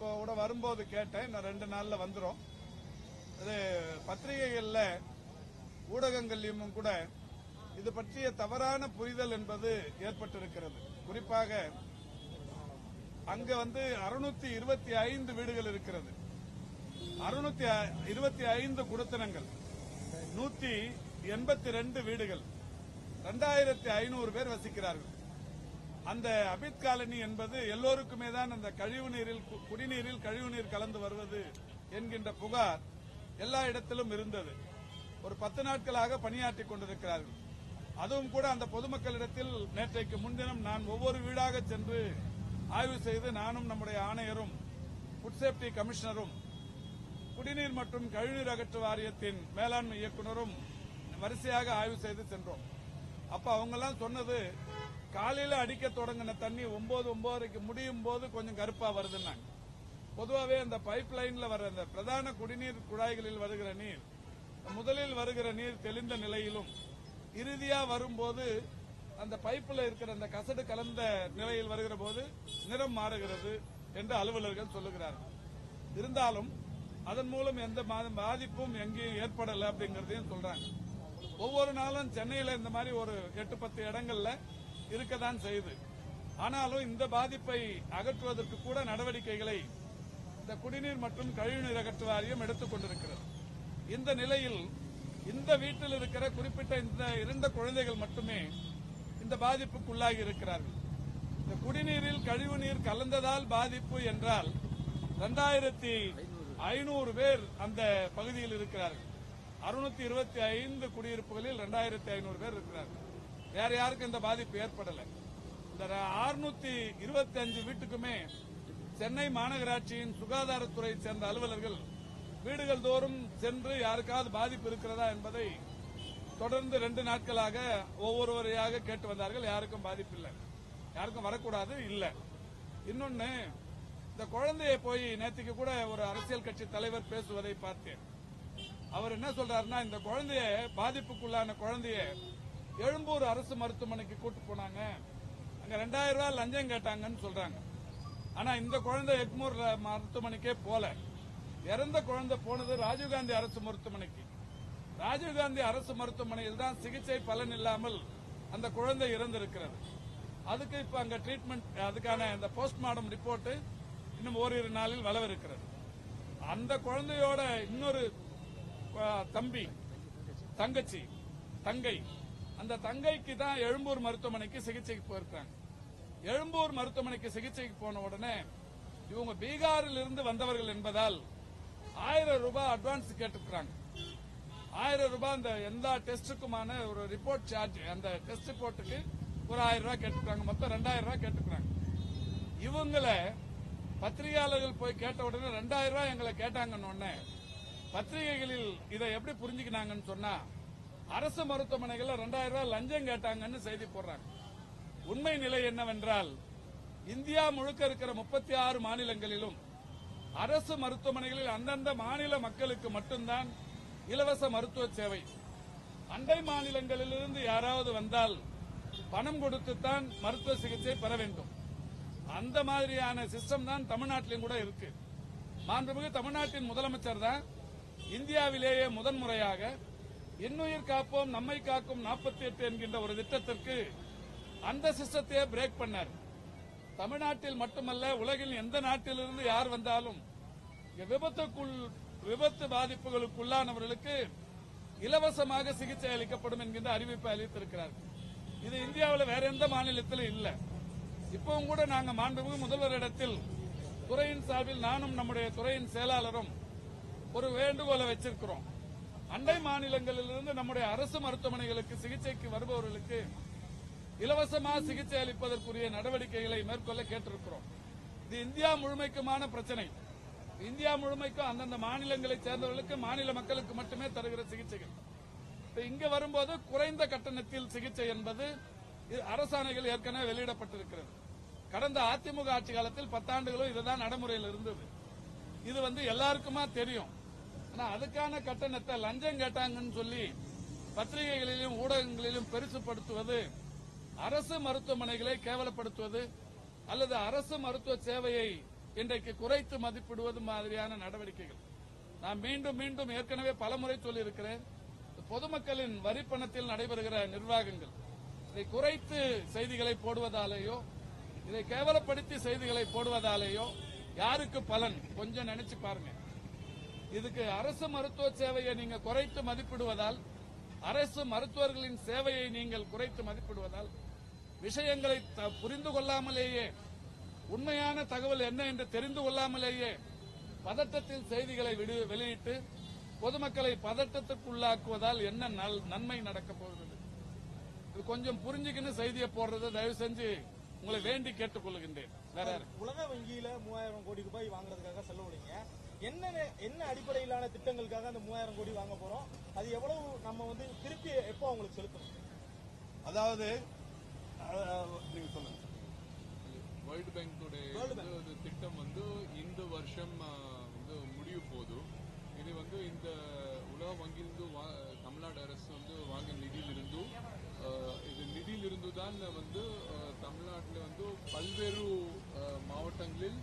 இப்போ கூட வரும்போது கேட்டேன் இன்னும் ரெண்டு நாள்ல வந்துரும். அது பத்திரிகைகள்ல ஊடகங்கள்லயும் கூட இது பற்றிய தவறான புரிதல் என்பது ஏற்பட்டிருக்கிறது. குறிப்பாக அங்க வந்து அறுநூத்தி இருபத்தி ஐந்து வீடுகள் இருக்கிறது. அறுநூத்தி இருபத்தி ஐந்து குடுத்தனங்கள் நூத்தி எண்பத்தி ரெண்டு வீடுகள் ரெண்டாயிரத்தி ஐநூறு பேர் வசிக்கிறார்கள். அந்த அபித் காலனி என்பது எல்லோருக்குமே தான் அந்த கழிவு நீரில் கு- குடிநீரில் கழிவு நீர் கலந்து வருவது என்கின்ற புகார் எல்லா இடத்திலும் இருந்தது. ஒரு பத்து நாட்களாக பணியாற்றிக் கொண்டிருக்கிறார்கள். அதுவும் கூட அந்த பொதுமக்களிடத்தில் நேற்றைக்கு முன்தினம் நான் ஒவ்வொரு வீடாக சென்று ஆய்வு செய்து நானும் நம்முடைய ஆணையரும் ஃபுட் சேஃப்டி கமிஷனரும் குடிநீர் மற்றும் கழிவுநீர் அகற்று வாரியத்தின் மேலாண்மை இயக்குனரும் வரிசையாக ஆய்வு செய்து சென்றோம். அப்ப அவங்கெல்லாம் சொன்னது காலையில அடிக்க தொடங்கின தண்ணி ஒன்பது ஒன்பதரைக்கு முடியும் போது கொஞ்சம் கருப்பா வருதுன்னாங்க. பொதுவாகவே அந்த பைப் லைன்ல வர அந்த பிரதான குடிநீர் குழாய்களில் வருகிற நீர் முதலில் வருகிற நீர் தெளிந்த நிலையிலும் இறுதியா வரும்போது அந்த பைப்பில் இருக்கிற அந்த கசடு கலந்த நிலையில் வருகிற போது நிறம் மாறுகிறது என்று அலுவலர்கள் சொல்லுகிறார்கள். இருந்தாலும் அதன் மூலம் எந்த பாதிப்பும் எங்கேயும் ஏற்படலை அப்படிங்கறதையும் சொல்றாங்க. ஒவ்வொரு நாளும் சென்னையில இந்த மாதிரி ஒரு எட்டு பத்து இடங்கள்ல இருக்கதான் செய்யுது ஆனாலும் இந்த பாதிப்பை அகற்றுவதற்கு கூட நடவடிக்கைகளை இந்த குடிநீர் மற்றும் கழிவுநீர் அகற்று வாரியம் எடுத்துக் கொண்டிருக்கிறது. இந்த நிலையில் இந்த வீட்டில் இருக்கிற குறிப்பிட்ட இந்த இரண்டு குழந்தைகள் மட்டுமே இந்த பாதிப்புக்குள்ளாகி இருக்கிறார்கள். இந்த குடிநீரில் கழிவு நீர் கலந்ததால் பாதிப்பு என்றால் இரண்டாயிரத்தி ஐநூறு பேர் அந்த பகுதியில் இருக்கிறார்கள். அறுநூத்தி இருபத்தி ஐந்து குடியிருப்புகளில் இரண்டாயிரத்தி ஐநூறு பேர் இருக்கிறார்கள். வேற யாருக்கும் இந்த பாதிப்பு ஏற்படல. இந்த அறுநூத்தி இருபத்தி அஞ்சு வீட்டுக்குமே சென்னை மாநகராட்சியின் சுகாதாரத்துறை சேர்ந்த அலுவலர்கள் வீடுகள் தோறும் சென்று யாருக்காவது பாதிப்பு இருக்கிறதா என்பதை தொடர்ந்து ரெண்டு நாட்களாக ஒவ்வொருவரையாக கேட்டு வந்தார்கள். யாருக்கும் பாதிப்பு இல்லை. யாருக்கும் வரக்கூடாது இல்லை. இன்னொன்னு இந்த குழந்தையை போய் நேற்றுக்கு கூட ஒரு அரசியல் கட்சி தலைவர் பேசுவதை பார்த்தேன். அவர் என்ன சொல்றாருன்னா இந்த குழந்தைய பாதிப்புக்குள்ளான குழந்தைய எழும்பூர் அரசு மருத்துவமனைக்கு கூட்டு போனாங்க. அங்க ரெண்டாயிரம் ரூபாய் லஞ்சம் கேட்டாங்கன்னு சொல்றாங்க. ஆனா இந்த குழந்தை எக்மூர் ர- மருத்துவமனைக்கே போல. இறந்த குழந்தை போனது ராஜீவ்காந்தி அரசு மருத்துவமனைக்கு. ராஜீவ்காந்தி அரசு மருத்துவமனையில் தான் சிகிச்சை பலன் இல்லாமல் அந்த குழந்தை இறந்திருக்கிறது. அதுக்கு இப்ப அங்க ட்ரீட்மெண்ட் அதுக்கான இந்த போஸ்ட்மார்டம் ரிப்போர்ட் இன்னும் ஓரிரு நாளில் வரவிருக்கிறது அந்த குழந்தையோட இன்னொரு தம்பி தங்கச்சி தங்கை அந்த தங்கைக்கு தான் எழும்பூர் மருத்துவமனைக்கு சிகிச்சைக்கு போயிருக்காங்க. எழும்பூர் மருத்துவமனைக்கு சிகிச்சைக்கு போன உடனே இவங்க பீகாரில் இருந்து வந்தவர்கள் என்பதால் ஆயிரம் ரூபாய் அட்வான்ஸ் கேட்டுக்கிறாங்க ஆயிரம் ரூபாய் அந்த எல்லா டெஸ்டுக்குமான ஒரு ரிப்போர்ட் சார்ஜ் அந்த டெஸ்ட் ரிப்போர்ட்டுக்கு ஒரு ஆயிரம் ரூபாய் கேட்டுக்கிறாங்க மொத்தம் ரெண்டாயிரம் ரூபாய் கேட்டுக்கிறாங்க இவங்களை பத்திரிகையாளர்கள் போய் கேட்ட உடனே ரெண்டாயிரம் ரூபாய் எங்களை கேட்டாங்கன்னு உடனே பத்திரிகைகளில் இதை எப்படி புரிஞ்சுக்கினாங்கன்னு சொன்னா அரசு மருத்துவமனைகள்ல ரெண்டாயிரம் ரூபாய் லஞ்சம் கேட்டாங்கன்னு செய்தி போடுறாங்க. உண்மை நிலை என்னவென்றால் இந்தியா முழுக்க இருக்கிற முப்பத்தி ஆறு மாநிலங்களிலும் அரசு மருத்துவமனைகளில் அந்தந்த மாநில மக்களுக்கு மட்டும்தான் இலவச மருத்துவ சேவை. அண்டை மாநிலங்களிலிருந்து யாராவது வந்தால் பணம் கொடுத்துத்தான் மருத்துவ சிகிச்சை பெற வேண்டும். அந்த மாதிரியான சிஸ்டம் தான் தமிழ்நாட்டிலும் கூட இருக்கு. மாண்புமிகு தமிழ்நாட்டின் முதலமைச்சர் தான் இந்தியாவிலேயே முதன்முறையாக இன்னுயிர் காப்போம் நம்மை காக்கும் 48 எட்டு என்கின்ற ஒரு திட்டத்திற்கு அந்த சிஸ்டத்தையே பிரேக் பண்ணார். தமிழ்நாட்டில் மட்டுமல்ல உலகில் எந்த நாட்டிலிருந்து யார் வந்தாலும் விபத்துக்குள் விபத்து பாதிப்புகளுக்குள்ளானவர்களுக்கு இலவசமாக சிகிச்சை அளிக்கப்படும் என்கின்ற அறிவிப்பை அளித்திருக்கிறார். இது இந்தியாவில் வேற எந்த மாநிலத்திலும் இல்லை. இப்பவும் கூட நாங்கள் மாண்புமிகு முதல்வரிடத்தில் துறையின் சார்பில் நானும் நம்முடைய துறையின் செயலாளரும் ஒரு வேண்டுகோளை வச்சிருக்கிறோம். அண்டை மாநிலங்களிலிருந்து நம்முடைய அரசு மருத்துவமனைகளுக்கு சிகிச்சைக்கு வருபவர்களுக்கு இலவசமாக சிகிச்சை அளிப்பதற்குரிய நடவடிக்கைகளை மேற்கொள்ள கேட்டிருக்கிறோம். இது இந்தியா முழுமைக்குமான பிரச்சனை. இந்தியா முழுமைக்கும் அந்தந்த மாநிலங்களை சேர்ந்தவர்களுக்கு மாநில மக்களுக்கு மட்டுமே தருகிற சிகிச்சைகள். இப்ப இங்க வரும்போது குறைந்த கட்டணத்தில் சிகிச்சை என்பது இது அரசாணைகள் ஏற்கனவே வெளியிடப்பட்டிருக்கிறது. கடந்த அதிமுக ஆட்சி காலத்தில் பத்தாண்டுகளும் இதுதான் நடைமுறையில் இருந்தது. இது வந்து எல்லாருக்குமா தெரியும். ஆனா அதுக்கான கட்டணத்தை லஞ்சம் கேட்டாங்கன்னு சொல்லி பத்திரிகைகளிலும் ஊடகங்களிலும் பெருசுப்படுத்துவது அரசு மருத்துவமனைகளை கேவலப்படுத்துவது அல்லது அரசு மருத்துவ சேவையை இன்றைக்கு குறைத்து மதிப்பிடுவது மாதிரியான நடவடிக்கைகள். நான் மீண்டும் மீண்டும் ஏற்கனவே பலமுறை சொல்லியிருக்கிறேன். பொதுமக்களின் வரிப்பணத்தில் நடைபெறுகிற நிர்வாகங்கள் இதை குறைத்து செய்திகளை போடுவதாலேயோ இதை கேவலப்படுத்தி செய்திகளை போடுவதாலேயோ யாருக்கு பலன்? கொஞ்சம் நினைச்சு பாருங்க. இதுக்கு அரசு மருத்துவ சேவையை நீங்க குறைத்து மதிப்பிடுவதால் அரசு மருத்துவர்களின் சேவையை நீங்கள் குறைத்து மதிப்பிடுவதால் விஷயங்களை த- புரிந்து கொள்ளாமலேயே உண்மையான தகவல் என்ன என்று தெரிந்து கொள்ளாமலேயே பதட்டத்தில் செய்திகளை விடு- வெளியிட்டு பொதுமக்களை பதட்டத்துக்குள்ளாக்குவதால் என்ன நல்- நன்மை நடக்கப் போகிறது? இது கொஞ்சம் புரிஞ்சுக்கின்னு செய்தியை போடுறது தயவு செஞ்சு உங்களை வேண்டி கேட்டுக்கொள்கின்றேன். வேற உலக வங்கியில மூவாயிரம் கோடி ரூபாய் வாங்குறதுக்காக செலவழிங்க. என்ன என்ன அடிப்படையிலான திட்டங்களுக்காக அந்த மூவாயிரம் கோடி வாங்க போறோம்? அது எவ்வளவு நம்ம வந்து திருப்பி எப்போ அவங்களுக்கு செலுத்தணும்? அதாவது நீங்க சொல்லுங்க. வேர்ல்டு பேங்கோடைய திட்டம் வந்து இந்த வருஷம் வந்து முடிய போகுது இது வந்து இந்த உலக வங்கியிலிருந்து வா- தமிழ்நாடு அரசு வந்து வாங்கிய நிதியிலிருந்து ஆ, இது நிதியிலிருந்து தான் வந்து தமிழ்நாட்டில் வந்து பல்வேறு மாவட்டங்களில்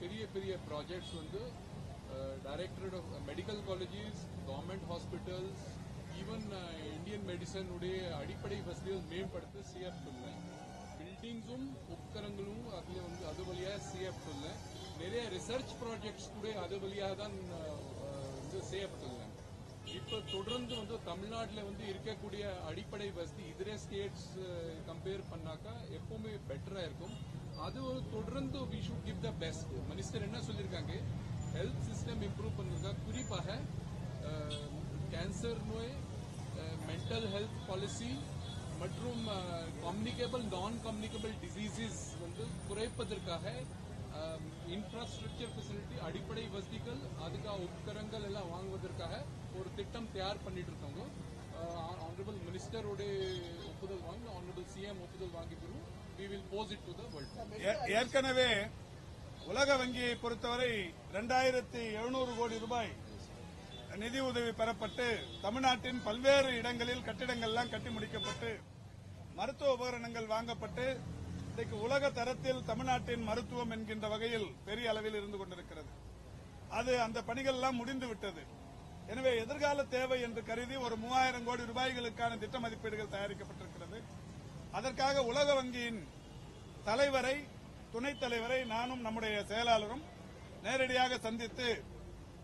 பெரிய பெரிய ப்ராஜெக்ட்ஸ் வந்து directorate of medical colleges government hospitals even Indian மெடிசனுடைய அடிப்படை வசதிகள் மேம்படுத்த செய்யப்பட்டுள்ளன பில்டிங்ஸும் உபகரணங்களும் அதில் வந்து அது வழியாக செய்யப்பட்டுள்ளன நிறைய ரிசர்ச் ப்ராஜெக்ட்ஸ் கூட அது வழியாக தான் வந்து செய்யப்பட்டுள்ளன இப்போ தொடர்ந்து வந்து தமிழ்நாட்டில் வந்து இருக்கக்கூடிய அடிப்படை வசதி இதர ஸ்டேட்ஸ் கம்பேர் பண்ணாக்கா எப்பவுமே பெட்டராக இருக்கும். அது தொடர்ந்து we should give the best minister என்ன சொல்லியிருக்காங்க? ஹெல்த் சிஸ்டம் இம்ப்ரூவ் பண்ணிருக்காங்க குறிப்பாக கேன்சர் நோய் மென்டல் ஹெல்த் பாலிசி மற்றும் கம்யூனிகேபிள் நான் கம்யூனிகேபிள் டிசீசஸ் வந்து குறைப்பதற்காக இன்ஃப்ராஸ்ட்ரக்சர் ஃபெசிலிட்டி அடிப்படை வசதிகள் அதுக்காக உபகரணங்கள் எல்லாம் வாங்குவதற்காக ஒரு திட்டம் தயார் பண்ணிட்டு இருக்காங்க. ஆனரபிள் மினிஸ்டருடைய ஒப்புதல் வாங்கி ஆனரபிள் சிஎம் ஒப்புதல் வாங்கி பிறகு ஏற்கனவே உலக வங்கியை பொறுத்தவரை இரண்டாயிரத்தி எழுநூறு கோடி ரூபாய் நிதி உதவி பெறப்பட்டு தமிழ்நாட்டின் பல்வேறு இடங்களில் கட்டிடங்கள்லாம் கட்டி முடிக்கப்பட்டு மருத்துவ உபகரணங்கள் வாங்கப்பட்டு இன்றைக்கு உலக தரத்தில் தமிழ்நாட்டின் மருத்துவம் என்கின்ற வகையில் பெரிய அளவில் இருந்து கொண்டிருக்கிறது. அது அந்த பணிகள் எல்லாம் முடிந்து விட்டது. எனவே எதிர்கால தேவை என்று கருதி ஒரு மூவாயிரம் கோடி ரூபாய்களுக்கான திட்ட மதிப்பீடுகள் தயாரிக்கப்பட்டிருக்கிறது. அதற்காக உலக வங்கியின் தலைவரை துணைத் தலைவரை நானும் நம்முடைய செயலாளரும் நேரடியாக சந்தித்து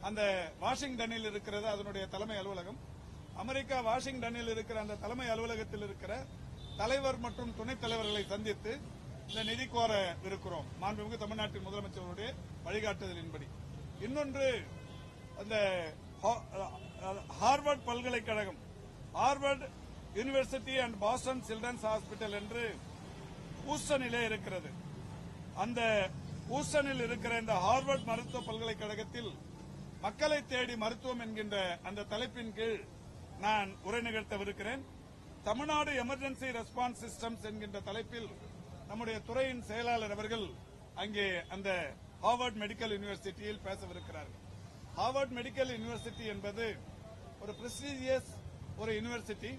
அந்த வாஷிங்டனில் இருக்கிறது அதனுடைய தலைமை அலுவலகம். அமெரிக்கா வாஷிங்டனில் இருக்கிற அந்த தலைமை அலுவலகத்தில் இருக்கிற தலைவர் மற்றும் துணைத் தலைவர்களை சந்தித்து இந்த நிதி கோர இருக்கிறோம். மாண்புமிகு தமிழ்நாட்டின் முதலமைச்சருடைய வழிகாட்டுதலின்படி. இன்னொன்று அந்த ஹா- ஹார்வர்ட் பல்கலைக்கழகம். Harvard university and Boston children's hospital என்று ஹூஸ்டனிலே இருக்கிறது. அந்த ஹூஸ்டனில் இருக்கிற இந்த ஹார்வர்ட் மருத்துவ பல்கலைக்கழகத்தில் மக்களை தேடி மருத்துவம் என்கின்ற அந்த தலைப்பின் கீழ் நான் உரை நிகழ்த்தவிருக்கிறேன். தமிழ்நாடு எமர்ஜென்சி ரெஸ்பான்ஸ் சிஸ்டம்ஸ் என்கின்ற தலைப்பில் நம்முடைய துறையின் செயலாளர் அவர்கள் அங்கே அந்த ஹார்வர்ட் மெடிக்கல் யூனிவர்சிட்டியில் பேசவிருக்கிறார்கள். ஹார்வர்ட் மெடிக்கல் யூனிவர்சிட்டி என்பது ஒரு பிரஸ்டீஜியஸ் ஒரு யூனிவர்சிட்டி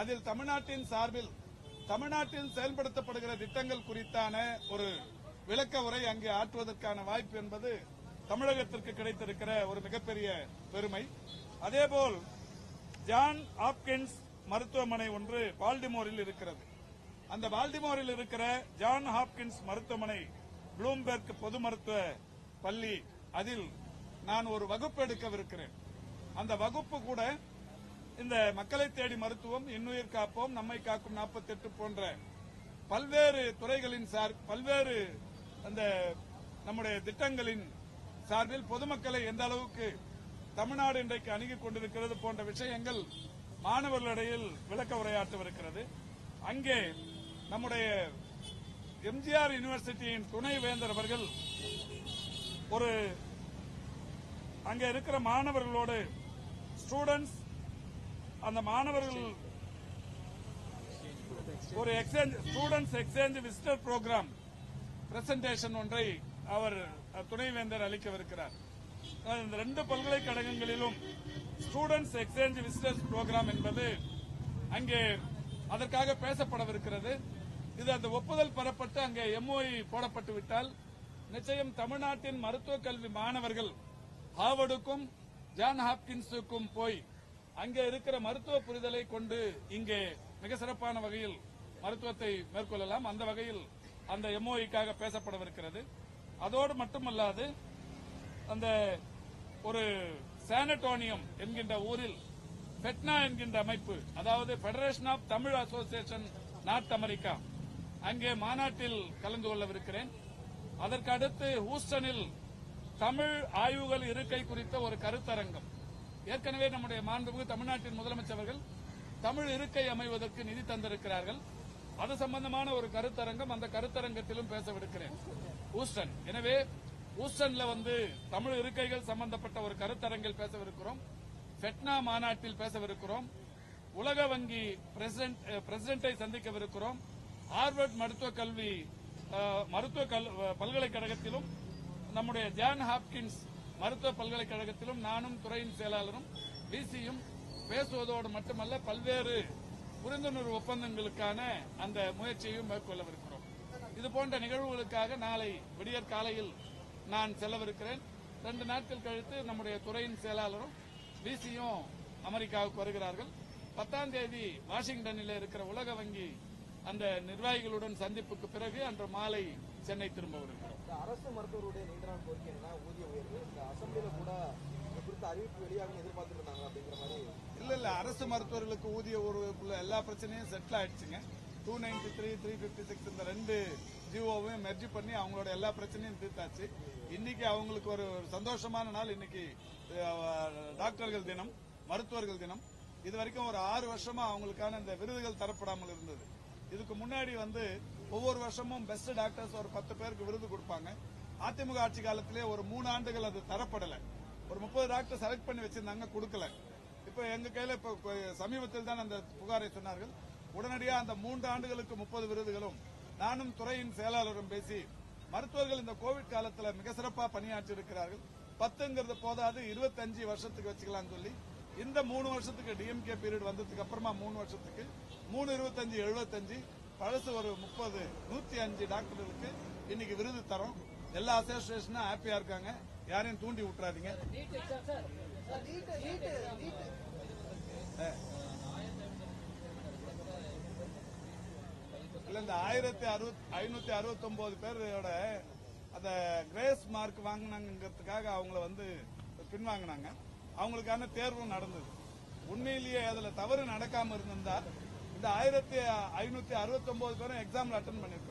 அதில் தமிழ்நாட்டின் சார்பில் தமிழ்நாட்டில் செயல்படுத்தப்படுகிற திட்டங்கள் குறித்தான ஒரு விளக்க உரை அங்கே ஆற்றுவதற்கான வாய்ப்பு என்பது தமிழகத்திற்கு கிடைத்திருக்கிற ஒரு மிகப்பெரிய பெருமை. அதேபோல் ஜான் ஆப்கின்ஸ் மருத்துவமனை ஒன்று பால்டிமோரில் இருக்கிறது. அந்த பால்டிமோரில் இருக்கிற ஜான் ஹாப்கின்ஸ் மருத்துவமனை ப்ளூம்பெர்க் பொது மருத்துவ பள்ளி அதில் நான் ஒரு வகுப்பு எடுக்கவிருக்கிறேன். அந்த வகுப்பு கூட இந்த மக்களை தேடி மருத்துவம் இன்னுயிர் காப்போம் நம்மை காக்கும் 48 போன்ற பல்வேறு துறைகளின் சார் பல்வேறு அந்த நம்முடைய திட்டங்களின் சார்பில் பொதுமக்களை எந்த அளவுக்கு தமிழ்நாடு இன்றைக்கு அணுகிக் கொண்டிருக்கிறது போன்ற விஷயங்கள் மாணவர்களிடையில் விளக்க உரையாற்றவிருக்கிறது. அங்கே நம்முடைய எம்ஜிஆர் யூனிவர்சிட்டியின் துணை வேந்தர் அவர்கள் ஒரு அங்கே இருக்கிற மாணவர்களோடு ஸ்டூடெண்ட்ஸ் அந்த மாணவர்கள் ஒரு exchange students exchange visitor programme presentation ஒன்றை அவர் துணைவேந்தர் அளிக்கவிருக்கிறார். இந்த ரெண்டு பல்கலைக்கழகங்களிலும் ஸ்டூடெண்ட்ஸ் எக்ஸ்சேஞ்ச் விசிட்டர்ஸ் ப்ரோக்ராம் என்பது அங்கே அதற்காக பேசப்படவிருக்கிறது. இது அந்த ஒப்புதல் பெறப்பட்டு அங்கே எம்ஓஇ போடப்பட்டு விட்டால் நிச்சயம் தமிழ்நாட்டின் மருத்துவக் கல்வி மாணவர்கள் ஹார்வர்டுக்கும் ஜான் ஹாப்கின்ஸுக்கும் போய் அங்கே இருக்கிற மருத்துவ புரிதலை கொண்டு இங்கே மிக சிறப்பான வகையில் மருத்துவத்தை மேற்கொள்ளலாம். அந்த வகையில் அந்த எம்ஓஇக்காக பேசப்படவிருக்கிறது. அதோடு மட்டுமல்லாது அந்த ஒரு சானட்டோனியம் என்கின்ற ஊரில் பெட்னா என்கின்ற அமைப்பு அதாவது federation of Tamil association North America அங்கே மாநாட்டில் கலந்து கொள்ளவிருக்கிறேன். அதற்கு அடுத்து ஹூஸ்டனில் தமிழ் ஆய்வுகள் இருக்கை குறித்த ஒரு கருத்தரங்கம். ஏற்கனவே நம்முடைய மாண்புமிகு தமிழ்நாட்டின் முதலமைச்சர்கள் தமிழ் இருக்கை அமைவதற்கு நிதி தந்திருக்கிறார்கள். அது சம்பந்தமான ஒரு கருத்தரங்கம் அந்த கருத்தரங்கத்திலும் பேசவிருக்கிறேன். ஹூஸ்டன் எனவே ஹூஸ்டன்ல வந்து தமிழ் இருக்கைகள் சம்பந்தப்பட்ட ஒரு கருத்தரங்கில் பேசவிருக்கிறோம். ஃபெட்னா மாநாட்டில் பேசவிருக்கிறோம். உலக வங்கி பிரசிடென்ட் சந்திக்கவிருக்கிறோம். ஹார்வர்ட் மருத்துவக் கல்வி மருத்துவ கல்- பல்கலைக்கழகத்திலும் நம்முடைய ஜான் ஹாப்கின்ஸ் மருத்துவ பல்கலைக்கழகத்திலும் நானும் துறையின் செயலாளரும் விசியும் பேசுவதோடு மட்டுமல்ல பல்வேறு புரிந்துணர்வு ஒப்பந்தங்களுக்கான அந்த முயற்சியையும் மேற்கொள்ளவிருக்கிறோம். இது போன்ற நிகழ்வுகளுக்காக நாளை விடியற் காலையில் நான் செல்லவிருக்கிறேன். ரெண்டு நாட்கள் கழித்து நம்முடைய துறையின் செயலாளரும் விசியும் அமெரிக்காவுக்கு வருகிறார்கள். பத்தாம் தேதி வாஷிங்டனில் இருக்கிற உலக வங்கி அந்த நிர்வாகிகளுடன் சந்திப்புக்கு பிறகு அன்று மாலை சென்னை திரும்ப வருகிறோம். அரசு மருத்துவருடைய நீண்ட நாள் கோரிக்கை என்னன்னா ஊதிய உயர்வு. இந்த அசம்பிளில கூட குறித்த அறிவிப்பு வெளியாகும் எதிர்பார்த்துட்டு இருந்தாங்க அப்படிங்கிற மாதிரி இல்ல இல்ல. அரசு மருத்துவர்களுக்கு ஊதிய உள்ள எல்லா பிரச்சனையும் செட்டில் ஆயிடுச்சுங்க. Two ninety three three fifty six இந்த ரெண்டு ஜிஓவையும் மெர்ஜி பண்ணி அவங்களோட எல்லா பிரச்சனையும் தீர்த்தாச்சு. இன்னைக்கு அவங்களுக்கு ஒரு சந்தோஷமான நாள். இன்னைக்கு டாக்டர்கள் தினம் மருத்துவர்கள் தினம். இது வரைக்கும் ஒரு ஆறு வருஷமா அவங்களுக்கான இந்த விருதுகள் தரப்படாமல் இருந்தது. இதுக்கு முன்னாடி வந்து ஒவ்வொரு வருஷமும் பெஸ்ட் டாக்டர்ஸ் ஒரு பத்து பேருக்கு விருது கொடுப்பாங்க. அதிமுக ஆட்சி காலத்திலே ஒரு மூணு ஆண்டுகள் அது தரப்படல. ஒரு முப்பது டாக்டர் செலக்ட் பண்ணி வச்சிருந்தாங்க கொடுக்கல. இப்ப எங்க கையில இப்ப சமீபத்தில் தான் அந்த புகாரை சொன்னார்கள். உடனடியாக அந்த மூன்று ஆண்டுகளுக்கு முப்பது விருதுகளும் நானும் துறையின் செயலாளரும் பேசி மருத்துவர்கள் இந்த கோவிட் காலத்தில் மிக சிறப்பாக பணியாற்றி இருக்கிறார்கள் பத்துங்கிறது போதாது இருபத்தஞ்சு வருஷத்துக்கு வச்சுக்கலாம்னு சொல்லி இந்த மூணு வருஷத்துக்கு டிஎம்கே பீரியட் வந்ததுக்கு அப்புறமா மூணு வருஷத்துக்கு மூணு இருபத்தஞ்சு எழுபத்தஞ்சு பழசு ஒரு முப்பது நூத்தி அஞ்சு டாக்டர்களுக்கு இன்னைக்கு விருது தரோம். எல்லா அசோசியேஷனும் ஹாப்பியா இருக்காங்க. யாரையும் தூண்டி விட்டுறாதீங்க. இல்ல இந்த ஆயிரத்தி அறுபத் ஐநூத்தி அறுபத்தி ஒன்பது பேரோட அந்த கிரேஸ் மார்க் வாங்கினாங்கிறதுக்காக அவங்கள வந்து பின்வாங்கினாங்க. அவங்களுக்கான தேர்வும் நடந்தது. உண்மையிலேயே அதுல தவறு நடக்காம இருந்திருந்தா இந்த ஆயிரத்தி ஐநூத்தி அறுபத்தி ஒன்பது பேரும் எக்ஸாம்ல அட்டன் பண்ணிருக்கோம்